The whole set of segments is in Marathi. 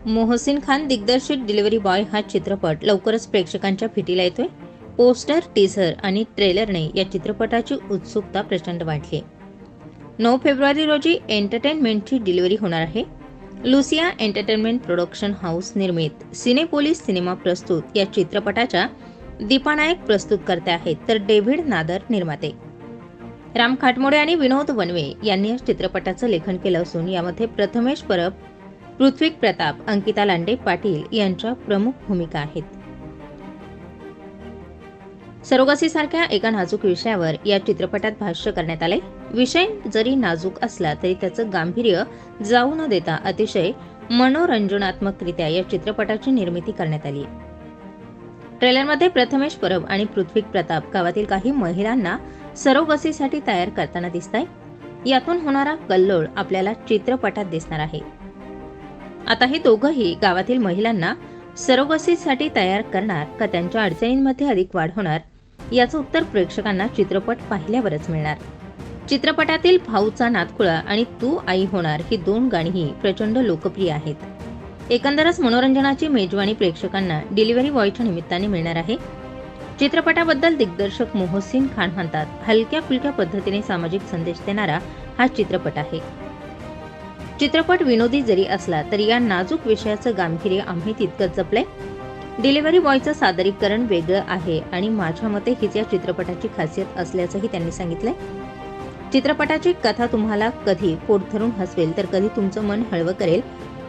मोहसिन खान दिग्दर्शित डिलिव्हरी बॉय हा चित्रपट लवकरच प्रेक्षकांच्या भेटीला येतोय. पोस्टर टीझर आणि ट्रेलरने या चित्रपटाची उत्सुकता प्रचंड वाढली. नऊ फेब्रुवारी रोजी एंटरटेनमेंटची डिलिव्हरी होणार आहे. लुसिया एंटरटेनमेंट प्रोडक्शन हाऊस निर्मित सिनेपोलिस सिनेमा प्रस्तुत या चित्रपटाच्या दीपानायक प्रस्तुत करते आहेत तर डेव्हिड नादर निर्माते. राम खाटमोडे आणि विनोद वनवे यांनी या चित्रपटाचं लेखन केलं असून यामध्ये प्रथमेश परब पृथ्वीक प्रताप अंकिता लांडे पाटील यांच्या प्रमुख भूमिका आहेत. सरोगसीसारख्या एका नाजूक विषयावर या चित्रपटात भाष्य करण्यात आले. विषय जरी नाजूक असला तरी त्याचं गांभीर्य जाऊ न देता अतिशय मनोरंजनात्मकरित्या या चित्रपटाची निर्मिती करण्यात आली. ट्रेलरमध्ये प्रथमेश परब आणि पृथ्वी प्रताप गावातील काही महिलांना सरोगसीसाठी तयार करताना दिसत आहे यातून होणारा कल्लोळ आपल्याला चित्रपटात दिसणार आहे. आता हे दोघंही गावातील महिलांना सरोगसीसाठी तयार करणार का त्यांच्या अडचणींमध्ये अधिक वाढ होणार याचं उत्तर प्रेक्षकांना चित्रपट पाहिल्यावरच मिळणार. चित्रपटातील भाऊचा नातकुळा आणि तू आई होणार ही दोन गाणीही प्रचंड लोकप्रिय आहेत. एकंदरच मनोरंजनाची मेजवानी प्रेक्षकांना डिलिव्हरी बॉयच्या निमित्ताने मिळणार आहे. चित्रपटाबद्दल दिग्दर्शक मोहसिन खान म्हणतात हलक्या फुलक्या पद्धतीने सामाजिक संदेश देणारा हा चित्रपट आहे. चित्रपट विनोदी जरी असला तरी या नाजूक विषयाचं गांभीर्य आम्ही तितकंच जपलंय. डिलिव्हरी बॉयचं सादरीकरण वेगळं आहे आणि माझ्या मते हीच या चित्रपटाची खासियत असल्याचंही त्यांनी सांगितलंय. चित्रपटाची कथा तुम्हाला कधी पोट धरून हसवेल तर कधी तुमचं मन हळवं करेल.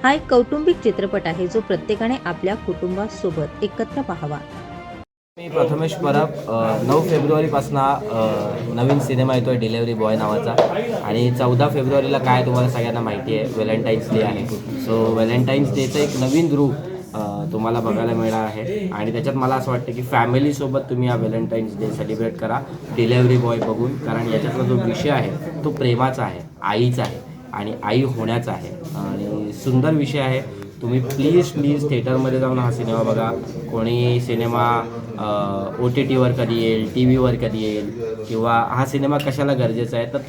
हा एक कौटुंबिक चित्रपट आहे जो प्रत्येकाने आपल्या कुटुंबासोबत एकत्र पाहावा. मी प्रथमेश परब नऊ फेब्रुवारीपासून नवीन सिनेमा येतो आहे डिलेवरी बॉय नावाचा. आणि चौदा फेब्रुवारीला काय तुम्हाला सगळ्यांना माहिती आहे व्हॅलेंटाईन्स डे आहे. सो व्हॅलेंटाईन्स डेचं एक नवीन रूप तुम्हाला बघायला मिळणार आहे. आणि त्याच्यात मला असं वाटतं की फॅमिलीसोबत तुम्ही हा व्हॅलेंटाईन्स डे सेलिब्रेट करा डिलेवरी बॉय बघून. कारण याच्यातला जो विषय आहे तो प्रेमाचा आहे आईचा आहे आणि आई होण्याचा आहे. आणि सुंदर विषय आहे. तुम्ही प्लीज प्लीज थिएटरमध्ये जाऊन हा सिनेमा बघा. कोणी सिनेमा ओ टी टीवर कधी येईल टी व्हीवर कधी येईल किंवा हा सिनेमा कशाला गरजेचा आहे तर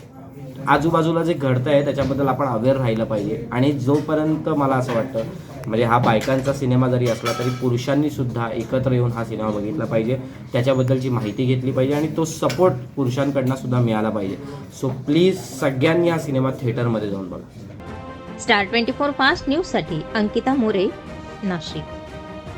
आजूबाजूला जे घडतं आहे त्याच्याबद्दल आपण अवेअर राहिलं पाहिजे. आणि जोपर्यंत मला असं वाटतं म्हणजे हा बायकांचा सिनेमा जरी असला तरी पुरुषांनी सुद्धा एकत्र येऊन हा सिनेमा बघितला पाहिजे. त्याच्याबद्दलची माहिती घेतली पाहिजे आणि तो सपोर्ट पुरुषांकडनं सुद्धा मिळाला पाहिजे. सो प्लीज सगळ्यांनी हा सिनेमा थिएटरमध्ये जाऊन बघा. स्टार ट्वेंटी फोर फास्ट न्यूजसाठी अंकिता मोरे नाशिक.